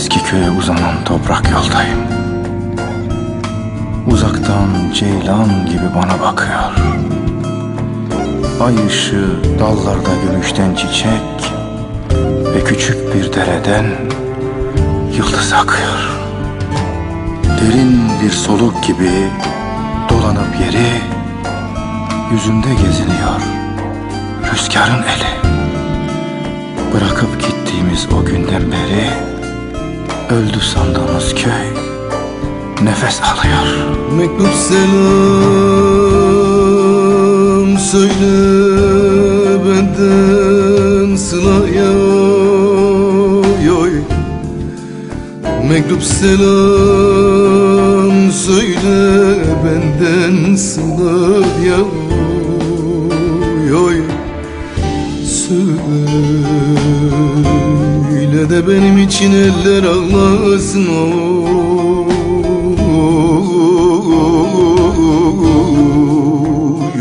Eski köye uzanan toprak yoldayım. Uzaktan ceylan gibi bana bakıyor. Ay ışığı dallarda gümüşten çiçek ve küçük bir dereden yıldız akıyor. Derin bir soluk gibi dolanıp yeri yüzümde geziniyor rüzgarın eli. Bırakıp gittiğimiz o günden beri öldü sandığımız köy. Nefes alıyor. Mektup selam söyle benden sılaya yoy Mektup selam söyle benden sılaya yoy Söyle de benim için eller ağlasın oy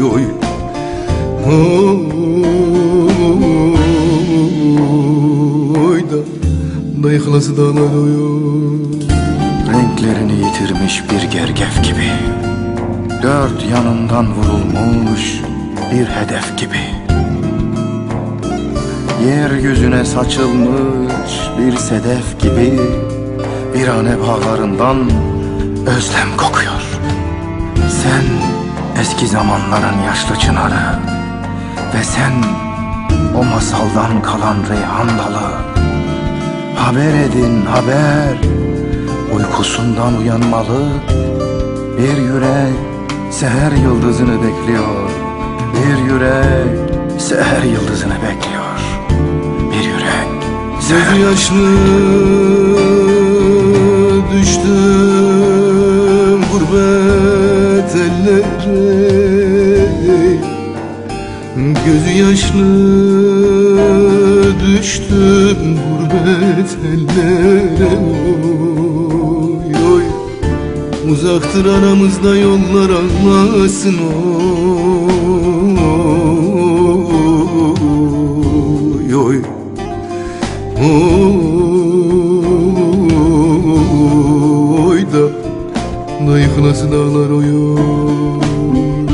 oy. Oy da da yıkılası dağlar oy. Renklerini yitirmiş bir gergef gibi Dört yanından vurulmuş bir hedef gibi Yeryüzüne saçılmış bir sedef gibi Virane bağlarından özlem kokuyor. Sen eski zamanların yaşlı çınarı Ve sen o masaldan kalan reyhan dalı. Haber edin haber. Uykusundan uyanmalı. Bir yürek seher yıldızını bekliyor. Bir yürek seher yıldızını bekliyor Gözü yaşlı düştüm gurbet ellere Gözü yaşlı düştüm gurbet ellere oy, oy. Uzaktır aramızda yollar ağlasın oy, Oy da Da yıkılası dağlar oy oy